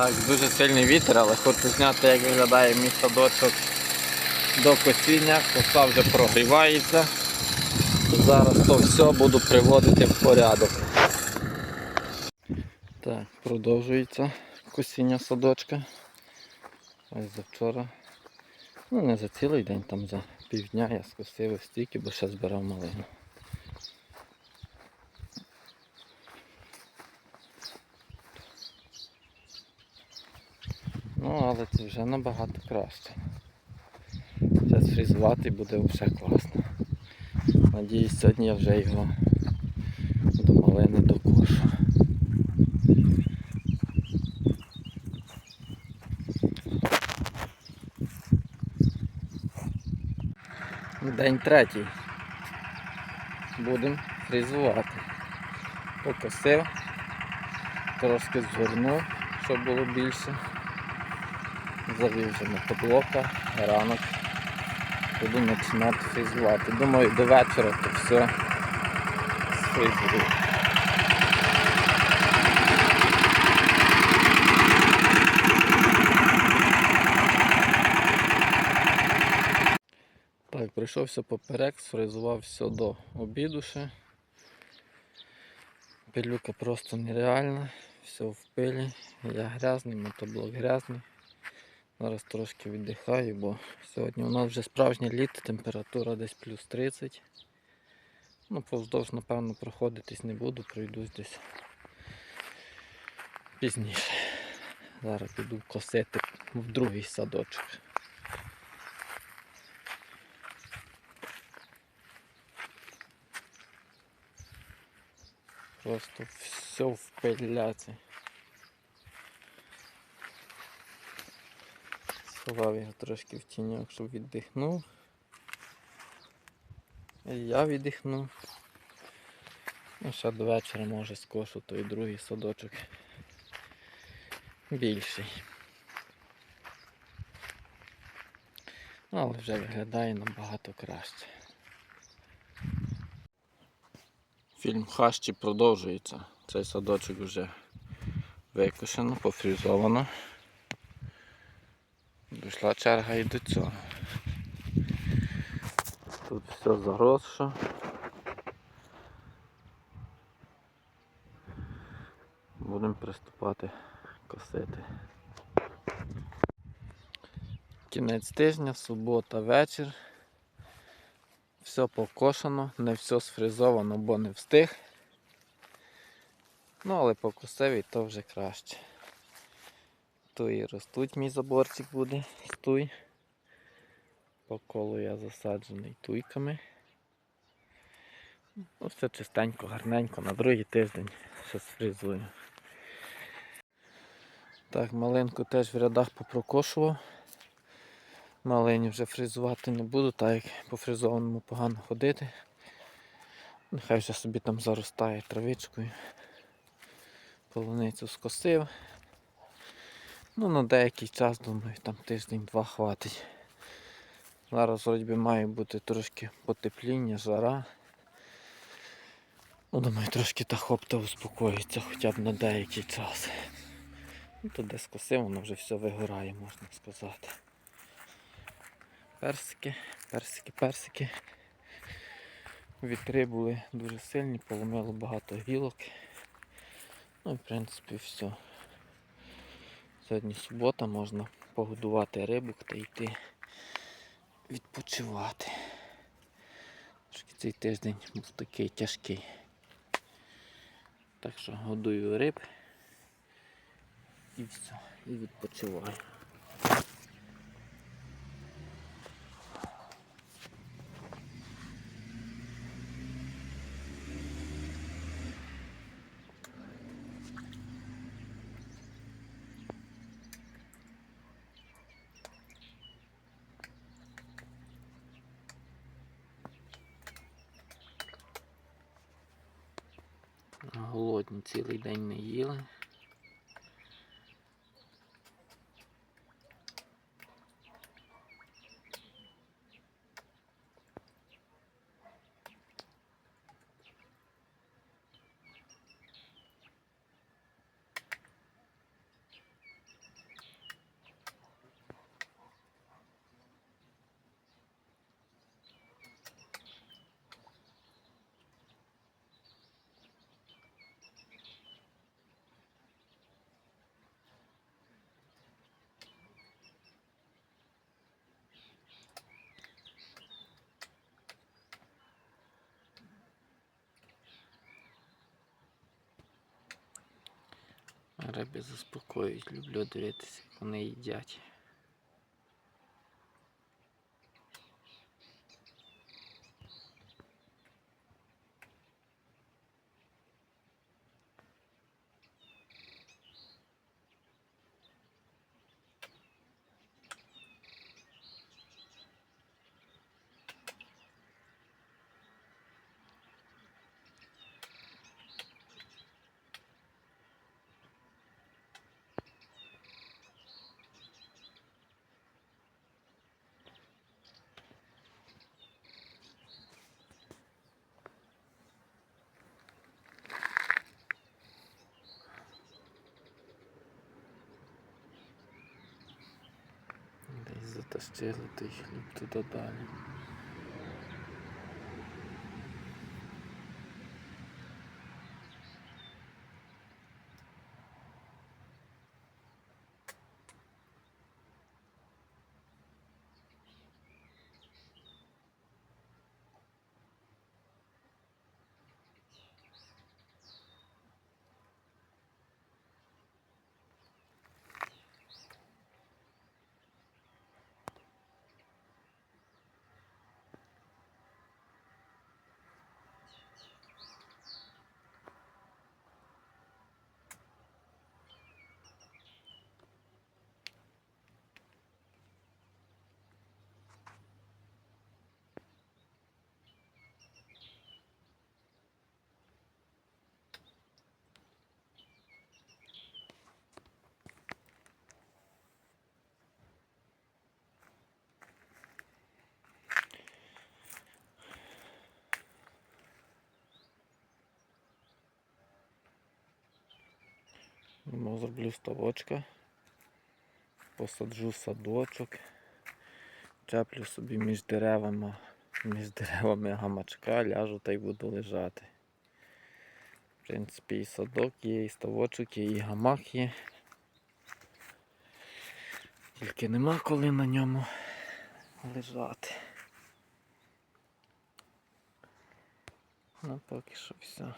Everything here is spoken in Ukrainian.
Так, дуже сильний вітер, але хочу зняти, як виглядає мій садочок до косіння. Коса вже прогрівається. Зараз то все буду приводити в порядок. Так, продовжується косіння садочка. Ось за вчора. Ну не за цілий день, там за півдня я скосив стільки, бо ще збирав малину. Ну, але це вже набагато краще. Зараз фрізувати буде все класно. Надіюсь, сьогодні я вже його до малини докошу. День третій. Будемо фрізувати. Покосив, трошки згорнув, щоб було більше. Завів вже мотоблока, ранок. Буду починати фрізувати. Думаю, до вечора то все сфрізую. Так, прийшовся поперек, сфризував все до обіду ще. Пилюка просто нереальна, все в пилі. Я грязний, мотоблок грязний. Зараз трошки віддихаю, бо сьогодні у нас вже справжнє літо, температура десь плюс 30. Ну, повздовж, напевно, проходитись не буду, пройдусь десь пізніше. Зараз піду косити в другий садочок. Просто все в пиляці. Сховав його трошки в тіньок, щоб віддихнув. І я віддихну. І ще до вечора може скошу той другий садочок. Більший. Але вже виглядає набагато краще. Фільм Хащі продовжується. Цей садочок вже викошено, пофрізовано. Дійшла черга і до цього. Тут все заросше. Будемо приступати косити. Кінець тижня, субота, вечір. Все покошено, не все сфризовано, бо не встиг. Ну, але покосив і то вже краще. Туї ростуть, мій заборчик буде, туй. По колу я засаджений туйками. Ну, все чистенько, гарненько, на другий тиждень ще сфризую. Так, малинку теж в рядах попрокошував. Малині вже фризувати не буду, так як по фризованому погано ходити. Нехай вже собі там заростає травичкою. Полуницю скосив. Ну, на деякий час, думаю, там тиждень-два хватить. Зараз вроді має бути трошки потепління, жара. Ну, думаю, трошки та хопта успокоїться хоча б на деякий час. Ну, то де скосив, воно вже все вигорає, можна сказати. Персики, персики, персики. Вітри були дуже сильні, поломило багато гілок. Ну і в принципі все. Сьогодні субота, можна погодувати рибок та йти відпочивати. Трошки цей тиждень був такий тяжкий. Так що годую риб і все, і відпочиваю. Голодні цілий день не їли. Риби заспокоюють, люблю дивитися, як вони їдять. Десь затащили той хліб туди далі. Ну, зроблю ставочка, посаджу садочок, чеплю собі між деревами, між деревами гамачка, ляжу та й буду лежати. В принципі, і садок є, і ставочок є, і гамак є. Тільки нема коли на ньому лежати. Ну, поки що все.